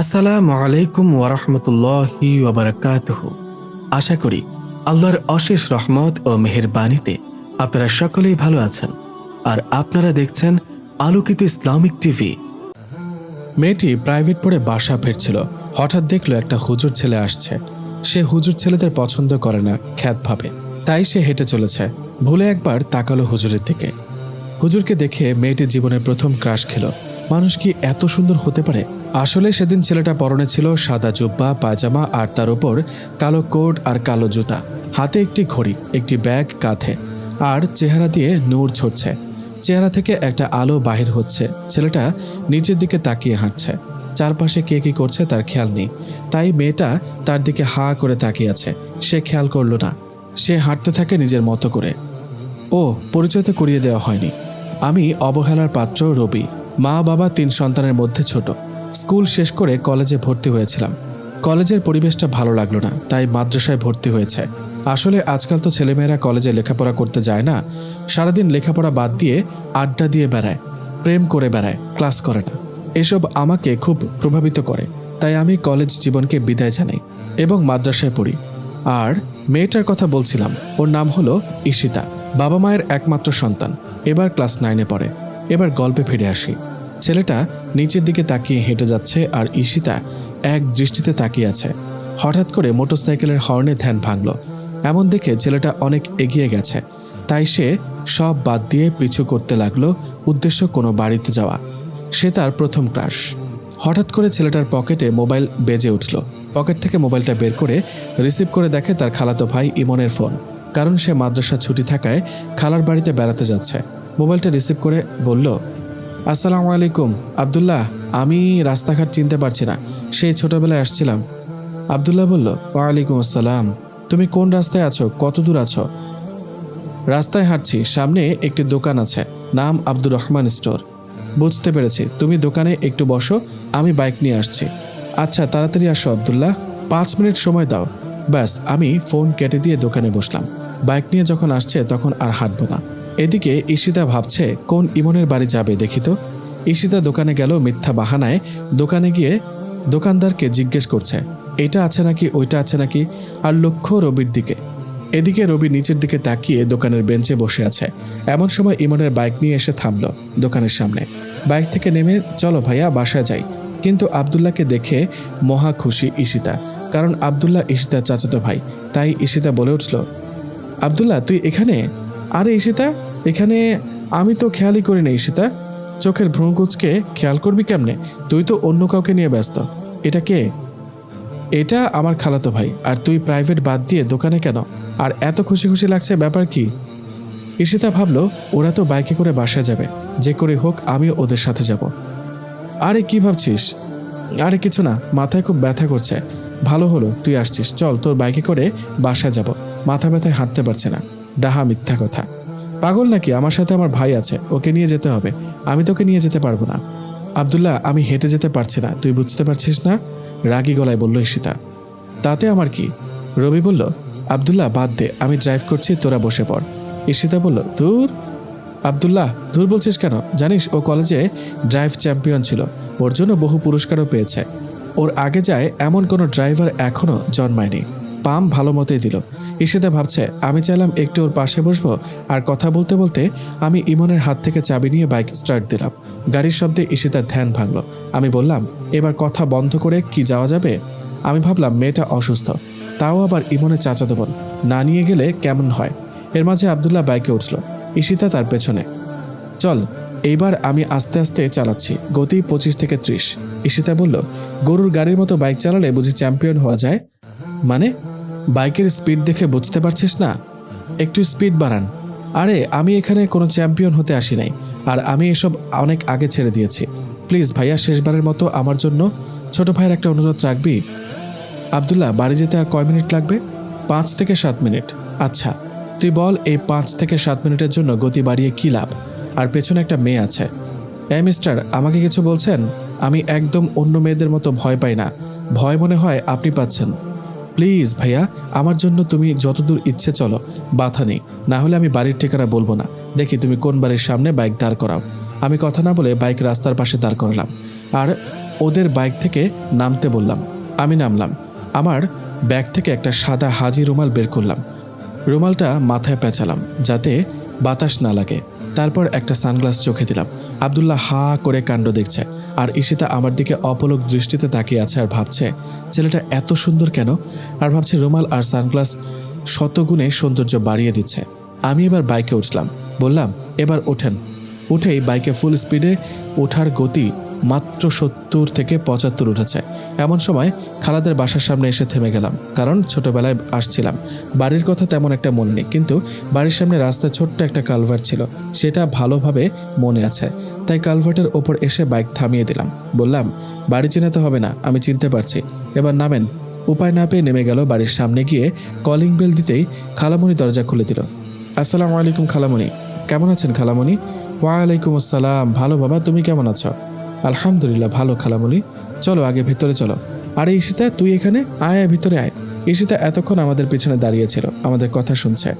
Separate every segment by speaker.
Speaker 1: আসসালামু আলাইকুম ওরহমতুল্লাহি ওবরাকাতুহ আশা করি আল্লাহর অশেষ রহমত ও মেহেরবানিতে আপনারা সকলেই ভালো আছেন আর আপনারা দেখছেন আলোকিত ইসলামিক টিভি। মেয়েটি প্রাইভেট পড়ে বাসা ফিরছিল। হঠাৎ দেখল একটা হুজুর ছেলে আসছে। সে হুজুর ছেলেদের পছন্দ করে না, খ্যাত ভাবে। তাই সে হেঁটে চলেছে। ভুলে একবার তাকালো হুজুরের দিকে। হুজুরকে দেখে মেয়েটি জীবনের প্রথম ক্রাশ খেল। মানুষ কি এত সুন্দর হতে পারে? আসলে সেদিন ছেলেটা পরনে ছিল সাদা জুব্বা, পায়জামা আর তার উপর কালো কোট আর কালো জুতা। হাতে একটি ঘড়ি, একটি ব্যাগ কাঁধে আর চেহারা দিয়ে নূর ছড়ছে চেহারা থেকে একটা আলো বাহির হচ্ছে। ছেলেটা নিচের দিকে তাকিয়ে হাঁটছে। চারপাশে কে কি করছে তার খেয়াল নেই। তাই মেয়েটা তার দিকে হাঁ করে তাকিয়ে আছে। সে খেয়াল করল না। সে হাঁটতে থাকে নিজের মতো করে। ও, পরিচয় তো করিয়ে দেওয়া হয়নি। আমি অবহেলার পাত্র রবি। মা বাবা তিন সন্তানের মধ্যে ছোট। স্কুল শেষ করে কলেজে ভর্তি হয়েছিলাম। কলেজের পরিবেশটা ভালো লাগল না, তাই মাদ্রাসায় ভর্তি হয়েছে। আসলে আজকাল তো ছেলেমেয়েরা কলেজে লেখাপড়া করতে যায় না, সারাদিন লেখাপড়া বাদ দিয়ে আড্ডা দিয়ে বেড়ায়, প্রেম করে বেড়ায়, ক্লাস করে না। এসব আমাকে খুব প্রভাবিত করে, তাই আমি কলেজ জীবনকে বিদায় জানাই এবং মাদ্রাসায় পড়ি। আর মেয়েটার কথা বলছিলাম, ওর নাম হলো ঈশিতা বাবা মায়ের একমাত্র সন্তান, এবার ক্লাস নাইনে পড়ে, এবার গল্পে ফিরে আসি। ছেলেটা নিচের দিকে তাকিয়ে হেঁটে যাচ্ছে আর ঈশিতা এক দৃষ্টিতে তাকিয়ে আছে। হঠাৎ করে মোটরসাইকেলের হর্নে ধ্যান ভাঙল। এমন দেখে ছেলেটা অনেক এগিয়ে গেছে। তাই সে সব বাদ দিয়ে পিছু করতে লাগল উদ্দেশ্য কোনো বাড়িতে যাওয়া। সে তার প্রথম ক্রাশ। হঠাৎ করে ছেলেটার পকেটে মোবাইল বেজে উঠল। পকেট থেকে মোবাইলটা বের করে রিসিভ করে দেখে তার খালাতো ভাই ইমনের ফোন। কারণ সে মাদ্রাসা ছুটি থাকায় খালার বাড়িতে বেড়াতে যাচ্ছে। মোবাইলটা রিসিভ করে বলল আসসালামু আলাইকুম। আবদুল্লাহ, আমি রাস্তাঘাট চিনতে পারছি না। সেই ছোটবেলায় আসছিলাম। আবদুল্লাহ বলল, ওয়ালাইকুম আসসালাম। তুমি কোন রাস্তায় আছো? কত দূর আছো? রাস্তায় হাঁটছি। সামনে একটি দোকান আছে। নাম আব্দুর রহমান স্টোর। বুঝতে পেরেছি। তুমি দোকানে একটু বসো। আমি বাইক নিয়ে আসছি। আচ্ছা তাড়াতাড়ি আসো আবদুল্লাহ। পাঁচ মিনিট সময় দাও। ব্যাস, আমি ফোন কেটে দিয়ে দোকানে বসলাম। বাইক নিয়ে যখন আসছে, তখন আর হাঁটবো না। এদিকে ঈশিতা ভাবছে, কোন ইমনের বাড়ি যাবে দেখি তো। ঈশিতা দোকানে গেল মিথ্যা বাহানায়, দোকানে গিয়ে দোকানদারকে জিজ্ঞেস করছে, এটা আছে নাকি, ওইটা আছে নাকি? আর লক্ষ্য রবির দিকে। এদিকে রবি নিচের দিকে তাকিয়ে দোকানের বেঞ্চে বসে আছে। এমন সময় ইমনের বাইক নিয়ে এসে থামলো দোকানের সামনে। বাইক থেকে নেমে, চলো ভাইয়া, বাসায় যাই। কিন্তু আবদুল্লাহকে দেখে মহা খুশি ঈশিতা, কারণ আবদুল্লাহ ঈশিতার চাচাতো ভাই। তাই ঈশিতা বলে উঠল, আবদুল্লাহ, তুই এখানে? আরে ঈশিতা, এখানে আমি তো খেয়ালই করি না ঈশিতা। চোখের ভ্রুকুচকে খেয়াল করবি কেমনে? তুই তো অন্য কাউকে নিয়ে ব্যস্ত। এটা কে? এটা আমার খালাতো ভাই, আর তুই প্রাইভেট বাদ দিয়ে দোকানে কেন? আর এত খুশি খুশি লাগছে ব্যাপার কি? ঈশিতা ভাবলো, ওরা তো বাইকে করে বাসায় যাবে। যে করে হোক আমি ওদের সাথে যাব। আরে কি ভাবছিস? আরে কিছু না, মাথায় খুব ব্যথা করছে। ভালো হলো, তুই আসছিস। চল, তোর বাইকে করে বাসায় যাব। মাথা ব্যথায় হাঁটতে পারছে না। ডাহা মিথ্যা কথা। পাগল নাকি? আমার সাথে আমার ভাই আছে, ওকে নিয়ে যেতে হবে। আমি তোকে নিয়ে যেতে পারব না। আবদুল্লাহ, আমি হেঁটে যেতে পারছি না। তুই বুঝতে পারছিস না? রাগী গলায় বলল ঈশিতা। তাতে আমার কি? রবি বলল, আবদুল্লাহ, বাদ দে, আমি ড্রাইভ করছি, তোরা বসে পড়। ঈশিতা বলল, দূর? আবদুল্লাহ, দূর বলছিস কেন? জানিস, ও কলেজে ড্রাইভ চ্যাম্পিয়ন ছিল। ওর জন্য বহু পুরস্কারও পেয়েছে। ওর আগে যায় এমন কোনো ড্রাইভার এখনও জন্মায়নি। পাম ভালো মতোই দিল। ঈশিতা ভাবছে, আমি চাইলাম একটু ওর পাশে বসবো, আর কথা বলতে বলতে আমি ইমনের হাত থেকে চাবি নিয়ে বাইক স্টার্ট দিলাম। গাড়ির শব্দে ঈশিতার ধ্যান ভাঙল। আমি বললাম, এবার কথা বন্ধ করে কি যাওয়া যাবে? আমি ভাবলাম, মেয়েটা অসুস্থ। তাও আবার ইমনের চাচাতো বোন। না নিয়ে গেলে কেমন হয়? এর মাঝে আবদুল্লাহ বাইকে উঠল। ঈশিতা তার পেছনে, চল, এইবার আমি আস্তে আস্তে চালাচ্ছি, গতি পঁচিশ থেকে ত্রিশ। ঈশিতা বলল, গরুর গাড়ির মতো বাইক চালালে বুঝি চ্যাম্পিয়ন হওয়া যায়? মানে? বাইকের স্পিড দেখে বুঝতে পারছিস না? একটু স্পিড বাড়ান। আরে, আমি এখানে কোনো চ্যাম্পিয়ন হতে আসি নাই, আর আমি এসব অনেক আগে ছেড়ে দিয়েছি। প্লিজ ভাইয়া, শেষবারের মতো আমার জন্য ছোট ভাইয়ের একটা অনুরোধ রাখবি। আবদুল্লাহ, বাড়ি যেতে আর কয় মিনিট লাগবে? পাঁচ থেকে সাত মিনিট। আচ্ছা তুই বল এই পাঁচ থেকে সাত মিনিটের জন্য গতি বাড়িয়ে কী লাভ? আর পেছনে একটা মেয়ে আছে। এ, মিস্টার, আমাকে কিছু বলছেন? আমি একদম অন্য মেয়েদের মতো ভয় পাই না। ভয় মনে হয় আপনি পাচ্ছেন। প্লিজ ভাইয়া, আমার জন্য তুমি যতদূর ইচ্ছে চলো, বাধা নেই। না হলে আমি বাড়ির ঠিকানা বলব না। দেখি তুমি কোন বাড়ির সামনে বাইক দাঁড় করাও। আমি কথা না বলে বাইক রাস্তার পাশে দাঁড় করালাম। আর ওদের বাইক থেকে নামতে বললাম। আমি নামলাম। আমার ব্যাগ থেকে একটা সাদা হাজি রুমাল বের করলাম। রুমালটা মাথায় পেঁচালাম, যাতে বাতাস না লাগে। তারপর একটা সানগ্লাস চোখে দিলাম। আবদুল্লাহ হা করে কাণ্ড দেখছে। আর ঈশিতা আমার দিকে অপলক দৃষ্টিতে তাকিয়ে আছে আর ভাবছে, ছেলেটা এত সুন্দর কেন? আর ভাবছে, রুমাল আর সানগ্লাস শতগুণে সৌন্দর্য বাড়িয়ে দিচ্ছে। আমি এবার বাইকে উঠলাম, বললাম, এবার ওঠেন। উঠেই বাইকে ফুল স্পিডে ওঠার গতি মাত্র সত্তর থেকে পঁচাত্তর উঠেছে। এমন সময় খালাদের বাসার সামনে এসে থেমে গেলাম, কারণ ছোটবেলায় আসছিলাম। বাড়ির কথা তেমন একটা মনে নেই, কিন্তু বাড়ির সামনে রাস্তায় ছোট্ট একটা কালভার্ট ছিল, সেটা ভালোভাবে মনে আছে। তাই কালভার্টের ওপর এসে বাইক থামিয়ে দিলাম। বললাম, বাড়ি চিনাতে হবে না, আমি চিনতে পারছি। এবার নামেন, উপায় না পেয়ে নেমে গেল বাড়ির সামনে গিয়ে কলিং বেল দিতেই খালামণি দরজা খুলে দিল। আসসালামু আলাইকুম খালামণি কেমন আছেন খালামণি ওয়ালাইকুম আসসালাম, ভালো বাবা, তুমি কেমন আছো? আলহামদুলিল্লাহ, ভালো খালামণি চলো আগে ভিতরে চলো। আরে ঈশিতা, তুই এখানে? আয় আয়, ভিতরে আয়। ঈশিতা এতক্ষণ আমাদের পিছনে দাঁড়িয়েছিল আমাদের কথা শুনছে।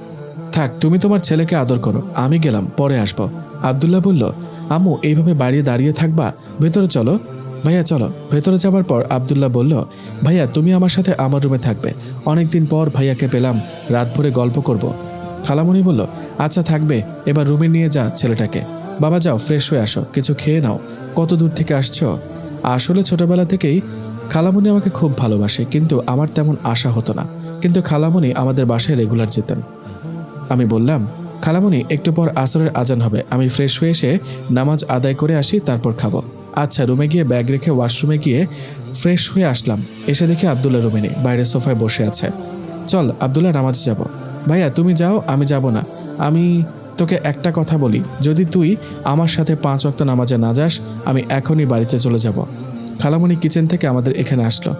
Speaker 1: থাক, তুমি তোমার ছেলেকে আদর করো, আমি গেলাম, পরে আসব। আবদুল্লাহ বলল, আম্মু, এইভাবে বাড়িয়ে দাঁড়িয়ে থাকবা? ভেতরে চলো। ভাইয়া, চলো। ভেতরে যাবার পর আবদুল্লাহ বলল, ভাইয়া, তুমি আমার সাথে আমার রুমে থাকবে। অনেকদিন পর ভাইয়াকে পেলাম, রাত ভরে গল্প করব। খালামণি বলল আচ্ছা থাকবে। এবার রুমে নিয়ে যা ছেলেটাকে। বাবা যাও ফ্রেশ হয়ে আসো, কিছু খেয়ে নাও। কত দূর থেকে আসছো? আসলে ছোটবেলা থেকেই খালামণি আমাকে খুব ভালোবাসে, কিন্তু আমার তেমন আশা হতো না। কিন্তু খালামণি আমাদের বাসায় রেগুলার যেতেন। আমি বললাম খালামণি একটু পর আসরের আজান হবে। আমি ফ্রেশ হয়ে এসে নামাজ আদায় করে আসি, তারপর খাব। আচ্ছা রুমে গিয়ে ব্যাগ রেখে ওয়াশরুমে গিয়ে ফ্রেশ হয়ে আসলাম। এসে দেখি আবদুল্লাহ রুমে নেই বাইরে সোফায় বসে আছে। চল, আবদুল্লাহ নামাজ যাব। ভাইয়া, তুমি যাও, আমি যাব না। আমি তোকে একটা কথা বলি, যদি তুই আমার সাথে পাঁচ ওয়াক্ত নামাজে না যাস, আমি এখনই বাড়িতে চলে যাব। খালামণি কিচেন থেকে আমাদের এখানে আসলো।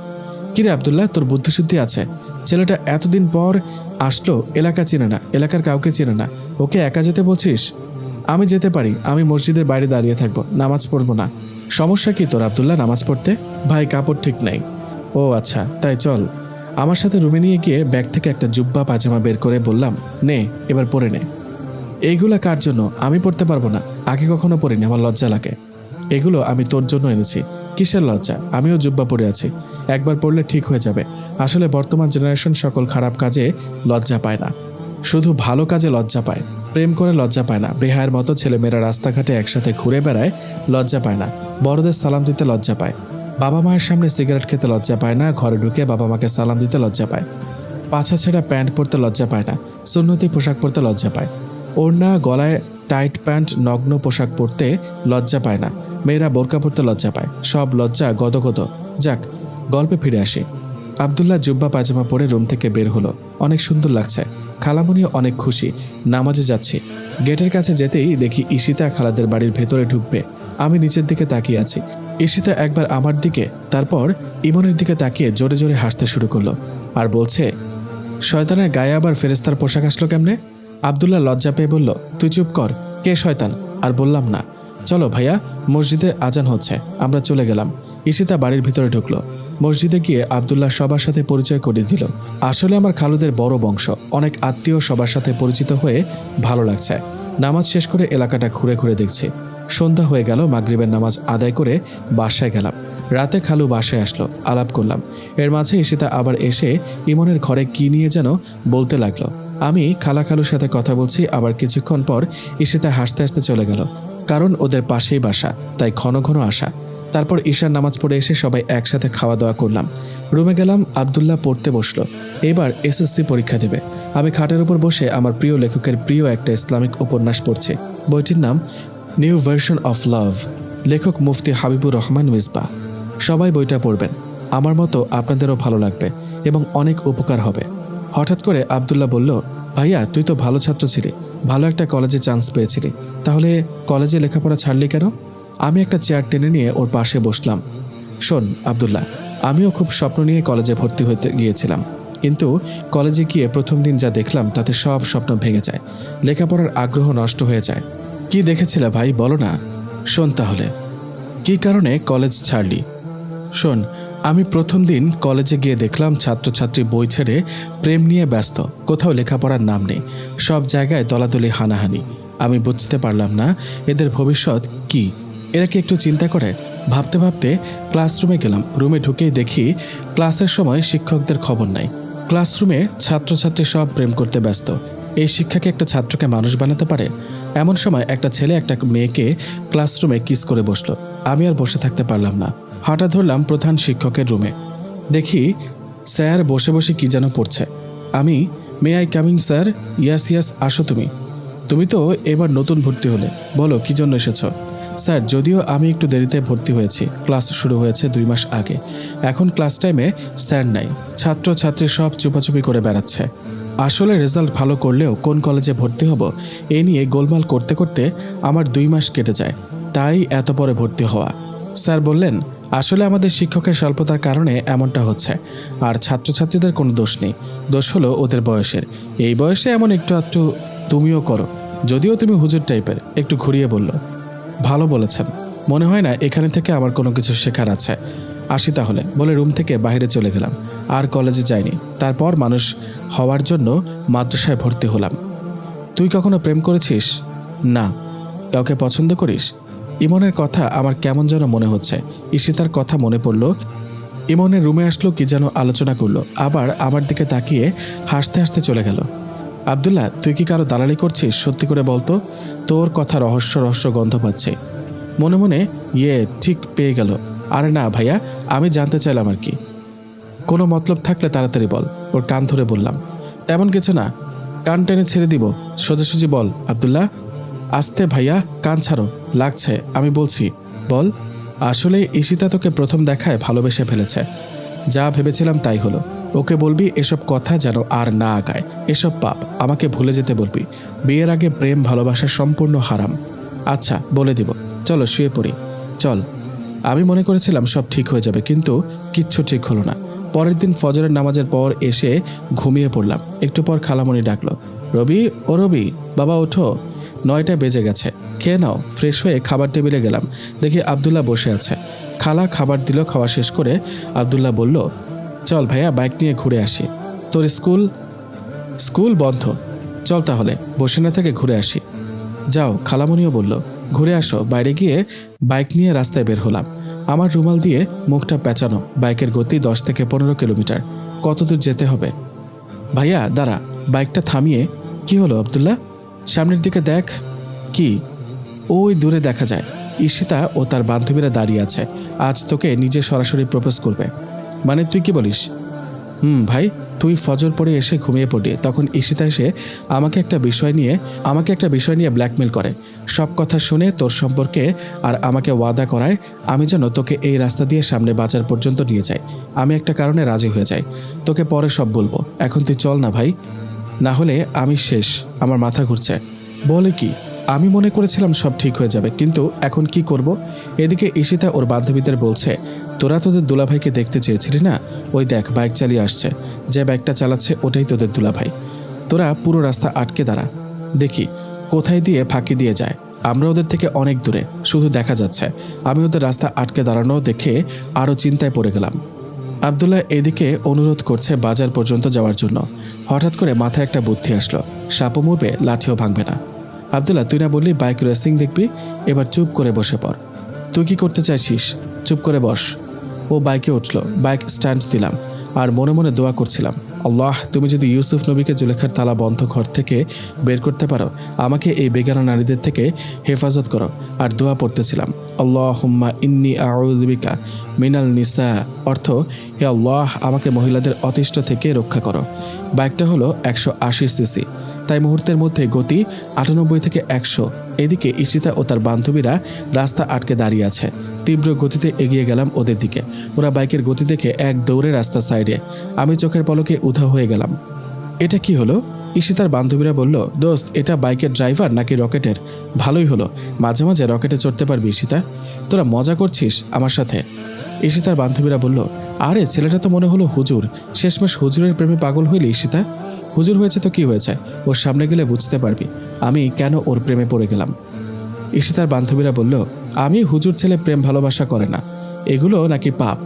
Speaker 1: কিরে আবদুল্লাহ, তোর বুদ্ধিশুদ্ধি আছে। ছেলেটা এতদিন পর আসলো, এলাকা চেনে না, এলাকার কাউকে চেনে না। ওকে একা যেতে বলছিস? আমি যেতে পারি, আমি মসজিদের বাইরে দাঁড়িয়ে থাকব, নামাজ পড়ব না। সমস্যা কি তোর আবদুল্লাহ, নামাজ পড়তে? ভাই, কাপড় ঠিক নাই। ও আচ্ছা তাই চল। আমার সাথে রুমে নিয়ে গিয়ে ব্যাগ থেকে একটা জুব্বা, পাজামা বের করে বললাম, নে, এবার পরে নে। এইগুলা কার জন্য? আমি পড়তে পারব না। আগে কখনো পড়িনি, আমার লজ্জা লাগে। এগুলো আমি তোর জন্য এনেছি। কিসের লজ্জা? আমিও জুব্বা পরে আছি। একবার পড়লে ঠিক হয়ে যাবে। আসলে বর্তমান জেনারেশন সকল খারাপ কাজে লজ্জা পায় না। শুধু ভালো কাজে লজ্জা পায়। প্রেম করে লজ্জা পায় না। বেহায়ের মতো ছেলেমেয়েরা রাস্তাঘাটে একসাথে ঘুরে বেড়ায়, লজ্জা পায় না। বড়দের সালাম দিতে লজ্জা পায়। বাবা মায়ের সামনে সিগারেট খেতে লজ্জা পায় না। ঘরে ঢুকে বাবা মাকে সালাম দিতে লজ্জা পায়। পাছা ছেঁড়া প্যান্ট পরতে লজ্জা পায় না। সুন্নতি পোশাক পরতে লজ্জা পায়। ওড়না, গলায় টাইট প্যান্ট, নগ্ন পোশাক পরতে লজ্জা পায় না। মেয়েরা বোরকা পরতে লজ্জা পায়। সব লজ্জা গদগদ। যাক, গল্পে ফিরে আসি। আবদুল্লাহ জুব্বা পাজামা পরে রুম থেকে বের হলো। অনেক সুন্দর লাগছে। খালামণিও অনেক খুশি। নামাজে যাচ্ছি। গেটের কাছে যেতেই দেখি ঈশিতা খালাদের বাড়ির ভেতরে ঢুকবে। আমি নিচের দিকে তাকিয়ে আছি। ঈশিতা একবার আমার দিকে, তারপর ইমনের দিকে তাকিয়ে জোরে জোরে হাসতে শুরু করল। আর বলছে, শয়তানের গায়ে আবার ফেরেস্তার পোশাক আসলো কেমনে? আবদুল্লাহ লজ্জা পেয়ে বলল, তুই চুপ কর, কে শয়তান? আর বললাম, না। চলো ভাইয়া, মসজিদে আজান হচ্ছে, আমরা চলে গেলাম। ঈশিতা বাড়ির ভিতরে ঢুকলো। মসজিদে গিয়ে আবদুল্লাহ সবার সাথে পরিচয় করিয়ে দিল। আসলে আমার খালুদের বড় বংশ, অনেক আত্মীয় সবার সাথে পরিচিত হয়ে ভালো লাগছে। নামাজ শেষ করে এলাকাটা ঘুরে ঘুরে দেখছি। সন্ধ্যা হয়ে গেল, মাগরিবের নামাজ আদায় করে বাসায় গেলাম। রাতে খালু বাসায় আসলো, আলাপ করলাম। এর মাঝে ঈশিতা আবার এসে ইমনের ঘরে কি নিয়ে যেন বলতে লাগল। আমি খালা খালুর সাথে কথা বলছি, আবার কিছুক্ষণ পর ঈশিতা হাসতে হাসতে চলে গেল। কারণ ওদের পাশেই বাসা, তাই ঘন ঘন আসা। তারপর ঈশার নামাজ পড়ে এসে সবাই একসাথে খাওয়া দাওয়া করলাম। রুমে গেলাম, আবদুল্লাহ পড়তে বসল। এবার এসএসসি পরীক্ষা দেবে। আমি খাটের উপর বসে আমার প্রিয় লেখকের প্রিয় একটা ইসলামিক উপন্যাস পড়ছি। বইটির নাম নিউ ভার্সন অফ লাভ। লেখক মুফতি হাবিবুর রহমান মিসবা। সবাই বইটা পড়বেন। আমার মতো আপনাদেরও ভালো লাগবে এবং অনেক উপকার হবে। হঠাৎ করে আবদুল্লাহ বলল, ভাইয়া, তুই তো ভালো ছাত্র ছিলি, ভালো একটা কলেজে চান্স পেয়েছিলি। তাহলে কলেজে লেখাপড়া ছাড়লি কেন? আমি একটা চেয়ার টেনে নিয়ে ওর পাশে বসলাম। শোন, আবদুল্লাহ, আমিও খুব স্বপ্ন নিয়ে কলেজে ভর্তি হতে গিয়েছিলাম। কিন্তু কলেজে গিয়ে প্রথম দিন যা দেখলাম, তাতে সব স্বপ্ন ভেঙে যায়। লেখাপড়ার আগ্রহ নষ্ট হয়ে যায়। কি দেখেছিলে ভাই, বলো না? শোন তাহলে। কী কারণে কলেজ ছাড়লি? শোন আমি প্রথম দিন কলেজে গিয়ে দেখলাম ছাত্রছাত্রী বই ছেড়ে প্রেম নিয়ে ব্যস্ত। কোথাও লেখাপড়ার নাম নেই। সব জায়গায় দলাদলি হানাহানি। আমি বুঝতে পারলাম না, এদের ভবিষ্যৎ কি? এরা কি একটু চিন্তা করে? ভাবতে ভাবতে ক্লাসরুমে গেলাম। রুমে ঢুকেই দেখি ক্লাসের সময় শিক্ষকদের খবর নাই। ক্লাসরুমে ছাত্রছাত্রী সব প্রেম করতে ব্যস্ত। এই শিক্ষাকে একটা ছাত্রকে মানুষ বানাতে পারে? এমন সময় একটা ছেলে একটা মেয়েকে ক্লাসরুমে কিস করে বসল। আমি আর বসে থাকতে পারলাম না। হাঁটা ধরলাম প্রধান শিক্ষকের রুমে। দেখি স্যার বসে বসে কি যেন পড়ছে। আমি may I coming sir yes yes আসো তুমি। তুমি তো এবার নতুন ভর্তি হলে। বলো, কি জন্য এসেছ? স্যার, যদিও আমি একটু দেরিতে ভর্তি হয়েছি। ক্লাস শুরু হয়েছে দুই মাস আগে। এখন ক্লাস টাইমে স্যার নাই। ছাত্র ছাত্রী সব চুপাচুপি করে বেড়াচ্ছে। আসলে রেজাল্ট ভালো করলেও কোন কলেজে ভর্তি হব, এ নিয়ে গোলমাল করতে করতে আমার দুই মাস কেটে যায়। তাই এত পরে ভর্তি হওয়া। স্যার বললেন আসলে আমাদের শিক্ষকের স্বল্পতার কারণে এমনটা হচ্ছে। আর ছাত্রছাত্রীদের কোনো দোষ নেই। দোষ হলো ওদের বয়সের। এই বয়সে এমন একটু একটু তুমিও করো। যদিও তুমি হুজুর টাইপের। একটু ঘুরিয়ে বলল। ভালো বলেছেন। মনে হয় না এখানে থেকে আমার কোনো কিছু শেখার আছে। আসি তাহলে। বলে রুম থেকে বাইরে চলে গেলাম। আর কলেজে যাইনি। তারপর মানুষ হওয়ার জন্য মাদ্রাসায় ভর্তি হলাম। তুই কখনো প্রেম করেছিস? না। কাউকে পছন্দ করিস? ইমনের কথা আমার কেমন যেন মনে হচ্ছে। ঈশিতার কথা মনে পড়ল। ইমনের রুমে আসলো কি যেন আলোচনা করল। আবার আমার দিকে তাকিয়ে হাসতে হাসতে চলে গেল। আবদুল্লাহ, তুই কি কারও দালালি করছিস? সত্যি করে বলতো তোর কথা রহস্য রহস্য গন্ধ পাচ্ছে। মনে মনে ইয়ে ঠিক পেয়ে গেল। আরে না ভাইয়া, আমি জানতে চাইলাম আর কি। কোনো মতলব থাকলে তাড়াতাড়ি বল। ওর কান ধরে বললাম। তেমন কিছু না। কান টেনে ছেড়ে দিব। সোজাসুজি বল, আবদুল্লাহ। আস্তে ভাইয়া, কান ছাড়ো। লাগছে, আমি বলছি, বল, আসলে ঈশিতা তোকে প্রথম দেখায় ভালোবেসে ফেলেছে। যা ভেবেছিলাম তাই হলো। ওকে বলবি, এসব কথা যেন আর না আগায়। এসব পাপ, আমাকে ভুলে যেতে বলবি। বিয়ের আগে প্রেম, ভালোবাসা সম্পূর্ণ হারাম। আচ্ছা বলে দিব। চলো, শুয়ে পড়ি। চল। আমি মনে করেছিলাম সব ঠিক হয়ে যাবে, কিন্তু কিচ্ছু ঠিক হলো না। পরের দিন ফজরের নামাজের পর এসে ঘুমিয়ে পড়লাম। একটু পর খালামণি ডাকলো, রবি, ও রবি, বাবা, ওঠো। নয়টা বেজে গেছে। খেয়ে নাও, ফ্রেশ হয়ে খাবার টেবিলে গেলাম। দেখি আবদুল্লাহ বসে আছে। খালা খাবার দিল, খাওয়া শেষ করে আবদুল্লাহ বলল, চল ভাইয়া বাইক নিয়ে ঘুরে আসি। তোর স্কুল? স্কুল বন্ধ। চল তাহলে বসে না থেকে ঘুরে আসি। যাও খালামণিও বলল। ঘুরে আসো। বাইরে গিয়ে বাইক নিয়ে রাস্তায় বের হলাম। আমার রুমাল দিয়ে মুখটা পেঁচানো বাইকের গতি দশ থেকে পনেরো কিলোমিটার। কত দূর যেতে হবে? ভাইয়া, দাঁড়া বাইকটা থামিয়ে, কি হলো আবদুল্লাহ? সামনের দিকে দেখ। কি? ওই দূরে দেখা যায়। ঈশিতা ও তার বান্ধবীরা দাঁড়িয়ে আছে। আজ তোকে নিজে সরাসরি প্রপোজ করবে। মানে তুই কি বলিস? হুম ভাই, তুই ফজর পরে এসে ঘুমিয়ে পড়লি। তখন ঈশিতা এসে আমাকে একটা বিষয় নিয়ে, আমাকে একটা বিষয় নিয়ে ব্ল্যাকমেল করে। সব কথা শুনে তোর সম্পর্কে আর আমাকে ওয়াদা করায় আমি যেন তোকে এই রাস্তা দিয়ে সামনে বাজার পর্যন্ত নিয়ে যাই। আমি একটা কারণে রাজি হয়ে যাই। তোকে পরে সব বলব। এখন তুই চল না ভাই। না হলে আমি শেষ। আমার মাথা ঘুরছে। বলে কি? আমি মনে করেছিলাম সব ঠিক হয়ে যাবে, কিন্তু এখন কি করব? এদিকে ঈশিতা ওর বান্ধবীদের বলছে, তোরা তোদের দুলাভাইকে দেখতে চেয়েছিলি না? ওই দেখ, বাইক চালিয়ে আসছে। যে বাইকটা চালাচ্ছে, ওটাই তোদের দুলাভাই। তোরা পুরো রাস্তা আটকে দাঁড়া। দেখি, কোথায় দিয়ে ফাঁকি দিয়ে যায়? আমরা ওদের থেকে অনেক দূরে, শুধু দেখা যাচ্ছে। আমি ওদের রাস্তা আটকে দাঁড়ানো দেখে আরও চিন্তায় পড়ে গেলাম। আবদুল্লাহ এদিকে অনুরোধ করছে বাজার পর্যন্ত যাওয়ার জন্য। হঠাৎ করে মাথায় একটা বুদ্ধি আসলো। সাপও মরবে, লাঠিও ভাঙবে না। আবদুল্লাহ, তুই না বললি বাইক রেসিং দেখবি? এবার চুপ করে বসে পড়। তুই কি করতে চাইছিস? চুপ করে বস। ও বাইকে উঠল, বাইক স্ট্যান্ড দিলাম, আর মনে মনে দোয়া করছিলাম, আল্লাহ, তুমি যদি ইউসুফ নবীকে জুলেখার তালা বন্ধ ঘর থেকে বের করতে পারো, আমাকে এই বেগানা নারীদের থেকে হেফাজত করো, আর দোয়া পড়তেছিলাম আল্লাহ হুম্মা ইন্নি আউদ্দিকা মিনাল নিসা, অর্থ, হে আল্লাহ, আমাকে মহিলাদের অতিষ্ঠ থেকে রক্ষা করো। বাইকটা হলো একশো আশি সিসি। তাই মুহূর্তের মধ্যে গতি আটানব্বই থেকে একশো। এদিকে ঈশিতা ও তার বান্ধবীরা রাস্তা আটকে দাঁড়িয়ে আছে। তীব্র গতিতে এগিয়ে গেলাম ওদের দিকে। ওরা বাইকের গতি দেখে এক দৌড়ে রাস্তার সাইডে। আমি চোখের পলকে উধা হয়ে গেলাম। এটা কি হলো? ইশিতার বান্ধবীরা বলল, দোস্ত, এটা বাইকের ড্রাইভার নাকি রকেটের? ভালোই হলো। মাঝে মাঝে রকেটে চড়তে পারবি ইশিতা তোরা মজা করছিস আমার সাথে? ইশিতার বান্ধবীরা বলল, আরে, ছেলেটা তো মনে হলো হুজুর। শেষমেশ হুজুরের প্রেমে পাগল হইলে, ঈশিতা। হুজুর হয়েছে তো কি হয়েছে? ওর সামনে গেলে বুঝতে পারবি। আমি কেন ওর প্রেমে পড়ে গেলাম? ঈশিতার বান্ধবীরা বলল, আমি হুজুর ছেলে প্রেম ভালোবাসা করে না। এগুলো নাকি পাপ।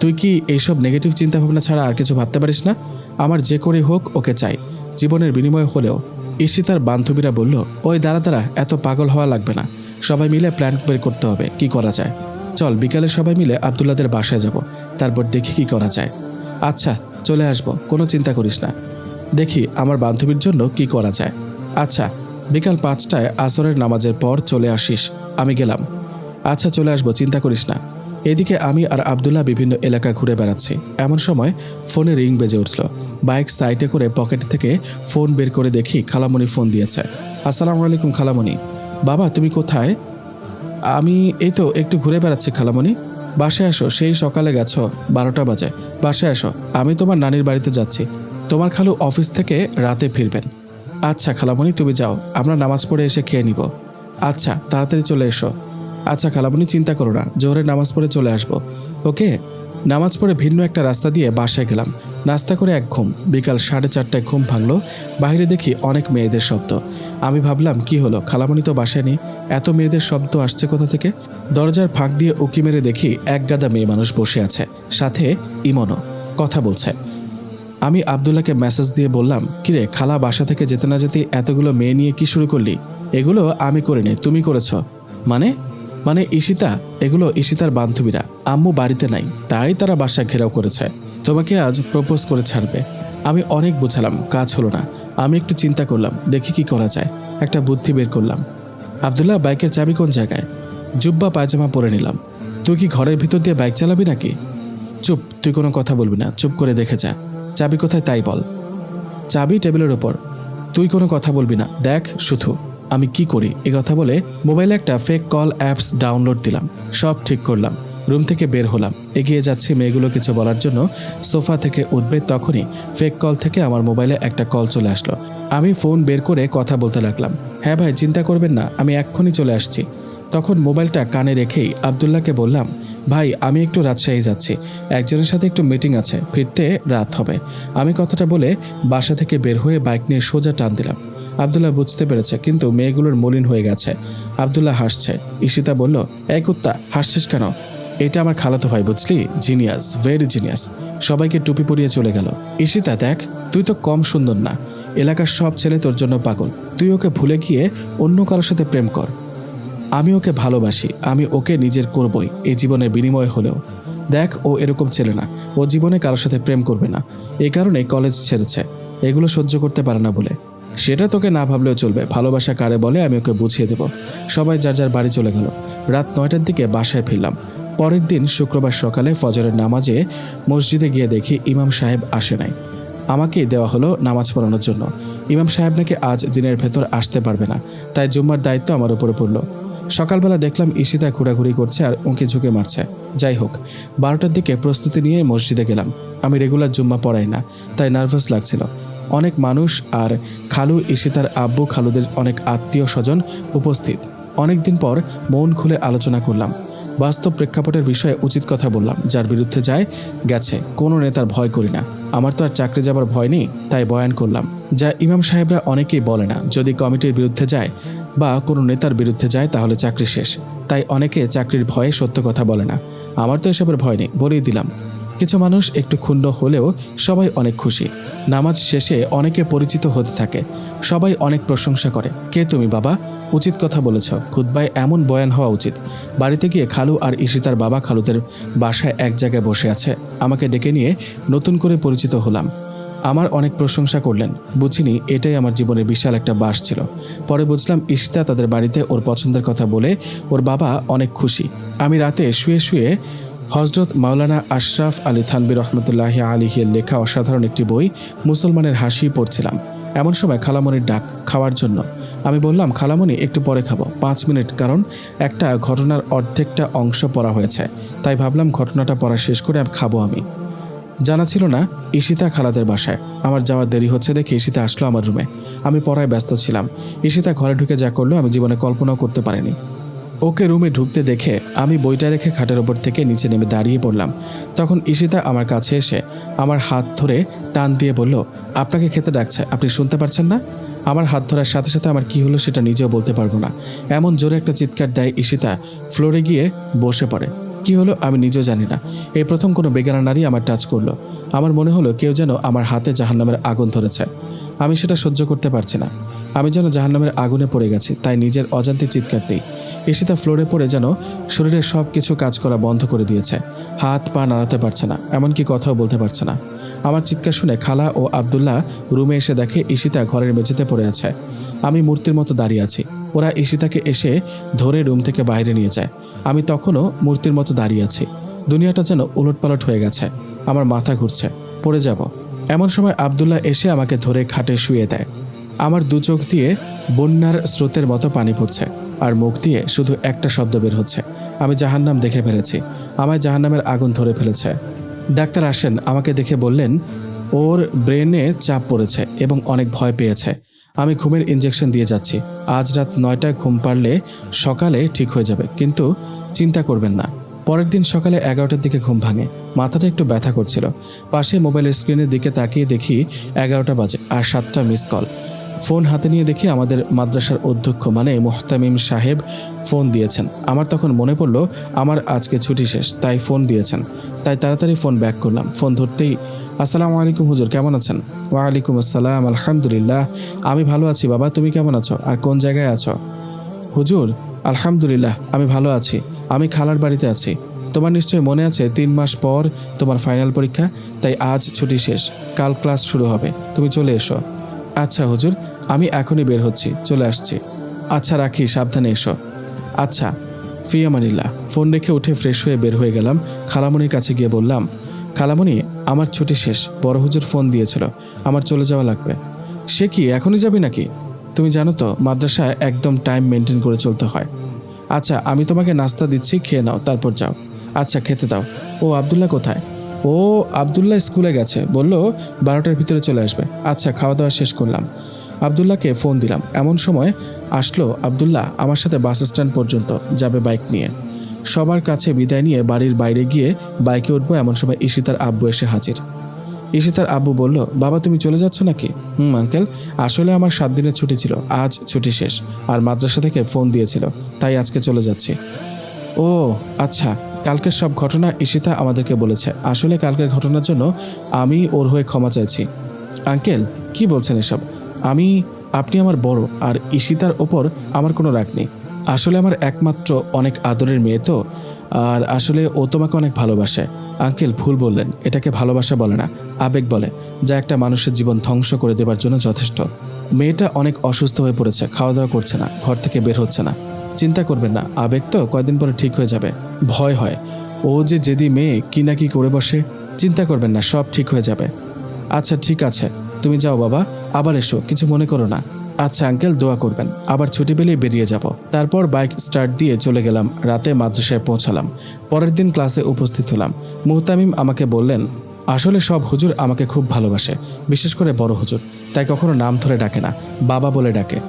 Speaker 1: তুই কি এইসব নেগেটিভ চিন্তা ভাবনা ছাড়া আর কিছু ভাবতে পারিস না? আমার যে করে হোক, ওকে চাই। জীবনের বিনিময় হলেও। ঈশিতার বান্ধবীরা বলল, ওই দাঁড়া দাঁড়া, এত পাগল হওয়া লাগবে না। সবাই মিলে প্ল্যান বের করতে হবে। কি করা যায়? চল, বিকালে সবাই মিলে আবদুল্লাদের বাসায় যাব। তারপর দেখি কি করা যায়। আচ্ছা চলে আসব। কোনো চিন্তা করিস না। দেখি আমার বান্ধবীর জন্য কি করা যায়। আচ্ছা বিকাল পাঁচটায় আসরের নামাজের পর চলে আসিস। আমি গেলাম। আচ্ছা চলে আসব, চিন্তা করিস না। এদিকে আমি আর আবদুল্লাহ বিভিন্ন এলাকা ঘুরে বেড়াচ্ছি। এমন সময় ফোনে রিং বেজে উঠল। বাইক সাইডে করে পকেট থেকে ফোন বের করে দেখি খালামণি ফোন দিয়েছে। আসসালামু আলাইকুম খালামণি। বাবা, তুমি কোথায়? আমি এই তো একটু ঘুরে বেড়াচ্ছি খালামণি। বাসায় আসো, সেই সকালে গেছো, বারোটা বাজে। বাসায় আসো, আমি তোমার নানির বাড়িতে যাচ্ছি। তোমার খালু অফিস থেকে রাতে ফিরবেন। আচ্ছা খালামণি, তুমি যাও। আমরা নামাজ পড়ে এসে খেয়ে নিব। আচ্ছা তাড়াতাড়ি চলে এসো। আচ্ছা খালামণি, চিন্তা করো না। জোরে নামাজ পড়ে চলে আসব। ওকে? নামাজ পড়ে ভিন্ন একটা রাস্তা দিয়ে বাসায় গেলাম। নাস্তা করে এক ঘুম। বিকাল সাড়ে চারটায় ঘুম ভাঙলো। বাইরে দেখি অনেক মেয়েদের শব্দ। আমি ভাবলাম, কি হলো? খালামণি তো বাসায় নেই। এত মেয়েদের শব্দ আসছে কোথা থেকে? দরজার ফাঁক দিয়ে উকি মেরে দেখি এক গাদা মেয়ে মানুষ বসে আছে। সাথে ইমনও। কথা বলছে। আমি আবদুল্লাহকে মেসেজ দিয়ে বললাম, কিরে, খালা বাসা থেকে যেতে না যেতে এতগুলো মেয়ে নিয়ে কি শুরু করলি? এগুলো আমি করিনি, তুমি করেছ। মানে? মানে ঈশিতা? এগুলো ঈশিতার বান্ধবীরা। আম্মু বাড়িতে নাই, তাই তারা বাসা ঘেরাও করেছে। তোমাকে আজ প্রপোজ করে ছাড়বে। আমি অনেক বোঝালাম, কাজ হলো না। আমি একটু চিন্তা করলাম, দেখি কি করা যায়। একটা বুদ্ধি বের করলাম। আবদুল্লাহ, বাইকের চাবি কোন জায়গায়? জুব্বা, পায়জামা পরে নিলাম। তুই কি ঘরের ভিতর দিয়ে বাইক চালাবি নাকি? চুপ, তুই কোনো কথা বলবি না। চুপ করে দেখে যা। চাবি কোথায় তাই বল। চাবি টেবিলের ওপর তুই কোনো কথা বলবি না। দেখ, শুধু। আমি কি করি? এ কথা বলে মোবাইলে একটা ফেক কল অ্যাপস ডাউনলোড দিলাম। সব ঠিক করলাম। রুম থেকে বের হলাম। এগিয়ে যাচ্ছি মেয়েগুলো কিছু বলার জন্য। সোফা থেকে উঠবে তখনই ফেক কল থেকে আমার মোবাইলে একটা কল চলে আসলো। আমি ফোন বের করে কথা বলতে লাগলাম। হ্যাঁ ভাই, চিন্তা করবেন না। আমি এক্ষুনি চলে আসছি। তখন মোবাইলটা কানে রেখেই আবদুল্লাহকে বললাম, ভাই, আমি একটু রাজশাহী যাচ্ছি। একজনের সাথে একটু মিটিং আছে, ফিরতে রাত হবে। আমি কথাটা বলে বাসা থেকে বের হয়ে বাইক নিয়ে সোজা টান দিলাম। আবদুল্লাহ বুঝতে পেরেছে, কিন্তু মেয়েগুলোর মলিন হয়ে গেছে। আবদুল্লাহ হাসছে। ঈশিতা বলল, এই কুত্তা, হাসছিস কেন? এটা আমার খালাতো ভাই, বুঝলি? জিনিয়াস ভেরি জিনিয়াস সবাইকে টুপি পরিয়ে চলে গেল। ঈশিতা, দেখ, তুই তো কম সুন্দর না। এলাকার সব ছেলে তোর জন্য পাগল। তুই ওকে ভুলে গিয়ে অন্য কারোর সাথে প্রেম কর। আমি ওকে ভালোবাসি, আমি ওকে নিজের করবই এই জীবনে বিনিময় হলেও। দেখ, ও এরকম ছেলে না, ও জীবনে কারোর সাথে প্রেম করবে না। এই কারণে কলেজ ছেড়েছে, এগুলো সহ্য করতে পারে না বলে। সেটা তোকে না ভাবলেও চলবে, ভালোবাসা কারে বলে আমি ওকে বুঝিয়ে দেব। সবাই যার যার বাড়ি চলে গেল। রাত নয়টার দিকে বাসায় ফিরলাম। পরের দিন শুক্রবার সকালে ফজরের নামাজে মসজিদে গিয়ে দেখি ইমাম সাহেব আসে নাই। আমাকেই দেওয়া হলো নামাজ পড়ানোর জন্য। ইমাম সাহেব নাকি আজ দিনের ভেতর আসতে পারবে না, তাই জুম্মার দায়িত্ব আমার উপরে পড়ল। সকালবেলা দেখলাম ঈশিতা ঘোরাঘুরি করছে আর উঁকে ঝুঁকে মারছে। যাই হোক, বারোটার দিকে প্রস্তুতি নিয়ে মসজিদে গেলাম। আমি রেগুলার জুম্মা পড়াই না, তাই নার্ভাস লাগছিল। অনেক মানুষ আর খালু, ঈশিতার আব্বু, খালুদের অনেক আত্মীয় স্বজন উপস্থিত। অনেকদিন পর মন খুলে আলোচনা করলাম। বাস্তব প্রেক্ষাপটের বিষয়ে উচিত কথা বললাম, যার বিরুদ্ধে যায়, গেছে। কোনো নেতার ভয় করি না। আমার তো আর চাকরি যাবার ভয় নেই, তাই বয়ান করলাম। যা ইমাম সাহেবরা অনেকেই বলে না, যদি কমিটির বিরুদ্ধে যায় বা কোনো নেতার বিরুদ্ধে যায় তাহলে চাকরি শেষ। তাই অনেকে চাকরির ভয়ে সত্য কথা বলে না। আমার তো এসবের ভয় নেই, বলেই দিলাম। কিছু মানুষ একটু ক্ষুণ্ণ হলেও সবাই অনেক খুশি। নামাজ শেষে অনেকে পরিচিত হতে থাকে। সবাই অনেক প্রশংসা করে। কে তুমি, বাবা? উচিত কথা বলেছ। খুদ্বায় এমন বয়ান হওয়া উচিত। বাড়িতে গিয়ে খালু আর ঈশিতার বাবা খালুদের বাসায় এক জায়গায় বসে আছে। আমাকে ডেকে নিয়ে নতুন করে পরিচিত হলাম। আমার অনেক প্রশংসা করলেন। বুঝিনি, এটাই আমার জীবনের বিশাল একটা বাস ছিল। পরে বুঝলাম ঈশিতা তাদের বাড়িতে ওর পছন্দের কথা বলে ওর বাবা অনেক খুশি। আমি রাতে শুয়ে শুয়ে হজরত মাওলানা আশরাফ আলী থানবির রহমতুল্লাহ আলীহের লেখা অসাধারণ একটি বই মুসলমানের হাসি পড়ছিলাম। এমন সময় খালামনির ডাক খাওয়ার জন্য। আমি বললাম খালামনি একটু পরে খাব। পাঁচ মিনিট, কারণ একটা ঘটনার অর্ধেকটা অংশ পড়া হয়েছে। তাই ভাবলাম ঘটনাটা পড়া শেষ করে খাব আমি। জানা ছিল না, ঈশিতা খালাদের বাসায়। আমার যাওয়ার দেরি হচ্ছে দেখে ঈশিতা আসলো আমার রুমে। আমি পড়ায় ব্যস্ত ছিলাম। ঈশিতা ঘরে ঢুকে যা করল, আমি জীবনে কল্পনাও করতে পারিনি। ওকে রুমে ঢুকতে দেখে আমি বইটা রেখে খাটের ওপর থেকে নিচে নেমে দাঁড়িয়ে পড়লাম। তখন ঈশিতা আমার কাছে এসে আমার হাত ধরে টান দিয়ে বলল, আপনাকে খেতে ডাকছে, আপনি শুনতে পারছেন না? আমার হাত ধরার সাথে সাথে আমার কি হলো সেটা নিজেও বলতে পারব না। এমন জোরে একটা চিৎকার দেয় ঈশিতা, ফ্লোরে গিয়ে বসে পড়ে। কি হলো আমি নিজেও জানি না। এই প্রথম কোনো বেগানা নারী আমার টাচ করল। আমার মনে হলো কেউ যেন আমার হাতে জাহান্নামের আগুন ধরেছে। আমি সেটা সহ্য করতে পারছি না। আমি যেন জাহান্নামের আগুনে পড়ে গেছি, তাই নিজের অজান্তে চিৎকার দিই। ঈশিতা ফ্লোরে পড়ে যেন শরীরের সব কিছু কাজ করা বন্ধ করে দিয়েছে। হাত, পা নাড়াতে পারছে না, এমনকি কথাও বলতে পারছে না। আমার চিৎকার শুনে খালা ও আবদুল্লাহ রুমে এসে দেখে ঈশিতা ঘরের মেঝেতে পড়ে আছে। আমি মূর্তির মতো দাঁড়িয়ে আছি। ওরা ঈশিতাকে এসে ধরে রুম থেকে বাইরে নিয়ে যায়। আমি তখনও মূর্তির মতো দাঁড়িয়ে আছি। দুনিয়াটা যেন উলটপালট হয়ে গেছে। আমার মাথা ঘুরছে। পড়ে যাব। এমন সময় আবদুল্লাহ এসে আমাকে ধরে খাটে শুয়ে দেয়। আমার দু চোখ দিয়ে বন্যার স্রোতের মতো পানি পড়ছে আর মুখ দিয়ে শুধু একটা শব্দ বের হচ্ছে। আমি জাহান্নাম দেখে ফেলেছি। আমায় জাহান্নামের আগুন ধরে ফেলেছে। ডাক্তার আসেন আমাকে দেখে বললেন, ওর ব্রেনে চাপ পড়েছে এবং অনেক ভয় পেয়েছে। আমি ঘুমের ইঞ্জেকশন দিয়ে যাচ্ছি। আজ রাত নয়টায় ঘুম পারলে সকালে ঠিক হয়ে যাবে, কিন্তু চিন্তা করবেন না। পরের দিন সকালে এগারোটার দিকে ঘুম ভাঙে, মাথাটা একটু ব্যথা করছিল। পাশে মোবাইলের স্ক্রিনের দিকে তাকিয়ে দেখি এগারোটা বাজে আর সাতটা মিস কল ফোন হাতে নিয়ে দেখি আমাদের মাদ্রাসার অধ্যক্ষ মানে মোহতামিম সাহেব, ফোন দিয়েছেন। আমার তখন মনে পড়ল, আমার আজকে ছুটি শেষ, তাই ফোন দিয়েছেন। তাই তাড়াতাড়ি ফোন ব্যাক করলাম। ফোন ধরতেই আসসালামু আলাইকুম হুজুর, কেমন আছেন? ওয়ালাইকুম আসসালাম, আলহামদুলিল্লাহ। আমি ভালো আছি বাবা, তুমি কেমন আছো? আর কোন জায়গায় আছো? হুজুর, আলহামদুলিল্লাহ, আমি ভালো আছি। আমি খালার বাড়িতে আছি। তোমার নিশ্চয়ই মনে আছে, তিন মাস পর তোমার ফাইনাল পরীক্ষা, তাই আজ ছুটি শেষ। কাল ক্লাস শুরু হবে। তুমি চলে এসো। আচ্ছা হুজুর, আমি এখনই বের হচ্ছি, চলে আসছি। আচ্ছা রাখি, সাবধানে এসো। আচ্ছা ফিয়ামানিল্লাহ, ফোন রেখে উঠে ফ্রেশ হয়ে বের হয়ে গেলাম। খালামণির কাছে গিয়ে বললাম, খালামণি আমার ছুটি শেষ, বড় হুজুর ফোন দিয়েছিল, আমার চলে যাওয়া লাগবে। সে কি, এখনই যাবি নাকি? তুমি জানো তো, মাদ্রাসায় একদম টাইম মেনটেন করে চলতে হয়। আচ্ছা আমি তোমাকে নাস্তা দিচ্ছি, খেয়ে নাও, তারপর যাও। আচ্ছা খেতে দাও। ও আবদুল্লাহ কোথায়? ও আবদুল্লাহ স্কুলে গেছে, বলল বারোটার ভিতরে চলে আসবে। আচ্ছা খাওয়া দাওয়া শেষ করলাম। আবদুল্লাহকে ফোন দিলাম। এমন সময় আসলো আবদুল্লাহ আমার সাথে বাস স্ট্যান্ড পর্যন্ত, যাবে বাইক নিয়ে। সবার কাছে বিদায় নিয়ে বাড়ির বাইরে গিয়ে বাইকে উঠবো এমন সময় ঈশিতার আব্বু এসে হাজির। ঈশিতার আব্বু বলল, বাবা, তুমি চলে যাচ্ছ নাকি? হুম, আঙ্কেল। আসলে আমার সাত দিনের ছুটি ছিল। আজ ছুটি শেষ। আর মাদ্রাসা থেকে ফোন দিয়েছিল। তাই আজকে চলে যাচ্ছি। ও আচ্ছা। কালকের সব ঘটনা ঈশিতা আমাদেরকে বলেছে। আসলে কালকের ঘটনার জন্য আমি ওর হয়ে ক্ষমা চাইছি। আঙ্কেল, কি বলছেন এসব? আমি, আপনি আমার বড়। আর ঈশিতার ওপর আমার কোনো রাগ নেই। আসলে আমার একমাত্র অনেক আদরের মেয়ে তো, আর আসলে ও তোমাকে অনেক ভালোবাসে। আঙ্কেল, ভুল বললেন, এটাকে ভালোবাসা বলে না, আবেগ বলে, যা একটা মানুষের জীবন ধ্বংস করে দেবার জন্য যথেষ্ট। মেয়েটা অনেক অসুস্থ হয়ে পড়েছে খাওয়া দাওয়া করছে না, ঘর থেকে বের হচ্ছে না। চিন্তা করবেন না, আবেগ তো কয়দিন পরে ঠিক হয়ে যাবে। ভয় হয়, ও যে যেদি মেয়ে, কি না কি করে বসে? চিন্তা করবেন না, সব ঠিক হয়ে যাবে। আচ্ছা ঠিক আছে, তুমি যাও বাবা, আবার এসো, কিছু মনে করো না। আচ্ছা আঙ্কেল, দোয়া করবেন। আবার ছুটি পেলেই বেরিয়ে যাব। তারপর বাইক স্টার্ট দিয়ে চলে গেলাম। রাতে মাদ্রাসায় পৌঁছালাম। পরের দিন ক্লাসে উপস্থিত হলাম। মুহতামিম আমাকে বললেন, আসলে সব হুজুর আমাকে খুব ভালোবাসে, বিশেষ করে বড় হুজুর। তাই কখনো নাম ধরে ডাকে না, বাবা বলে ডাকে।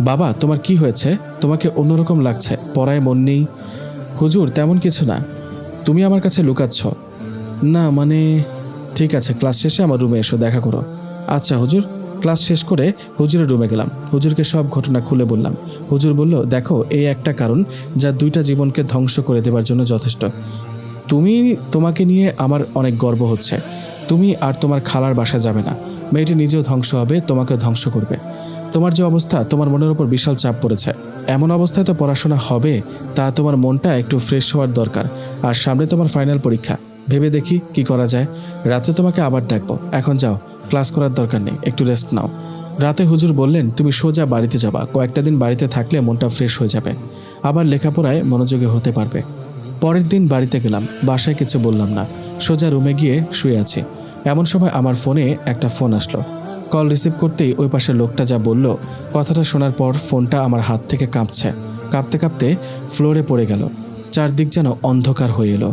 Speaker 1: বাবা, তোমার কি হয়েছে? তোমাকে অন্যরকম লাগছে, পড়ায় মন নেই। হুজুর, তেমন কিছু না। তুমি আমার কাছে লুকাচ্ছ। না মানে ঠিক আছে, ক্লাস শেষে আমার রুমে এসো, দেখা করো। আচ্ছা হুজুর ক্লাস শেষ করে হুজুরের রুমে গেলাম। হুজুরকে সব ঘটনা খুলে বললাম। হুজুর বলল, দেখো, এই একটা কারণ যা দুইটা জীবনকে ধ্বংস করে দেবার জন্য যথেষ্ট। তুমি তোমাকে নিয়ে আমার অনেক গর্ব হচ্ছে। তুমি আর তোমার খালার বাসা যাবে না। মেয়েটি নিজেও ধ্বংস হবে তোমাকে ধ্বংস করবে। তোমার যে অবস্থা, তোমার মনের উপর বিশাল চাপ পড়েছে। এমন অবস্থায় তো পড়াশোনা হবে, তা তোমার মনটা একটু ফ্রেশ হওয়ার দরকার। আর সামনে তোমার ফাইনাল পরীক্ষা। ভেবে দেখি কি করা যায়। রাতে তোমাকে আবার ডাকবো। এখন যাও। ক্লাস করার দরকার নেই, একটু রেস্ট নাও। রাতে হুজুর বললেন, তুমি সোজা বাড়িতে যাবা, কয়েকটা দিন বাড়িতে থাকলে মনটা ফ্রেশ হয়ে যাবে। আবার লেখাপড়ায় মনোযোগী হতে পারবে। পরের দিন বাড়িতে গেলাম, বাসায় কিছু বললাম না। সোজা রুমে গিয়ে শুয়ে আছি। এমন সময় আমার ফোনে একটা ফোন আসলো। কল রিসিভ করতেই ওই পাশের লোকটা যা বলল, কথাটা শোনার পর ফোনটা আমার হাত থেকে কাঁপছে। কাঁপতে কাঁপতে ফ্লোরে পড়ে গেল। চারদিক যেন অন্ধকার হয়ে এলো।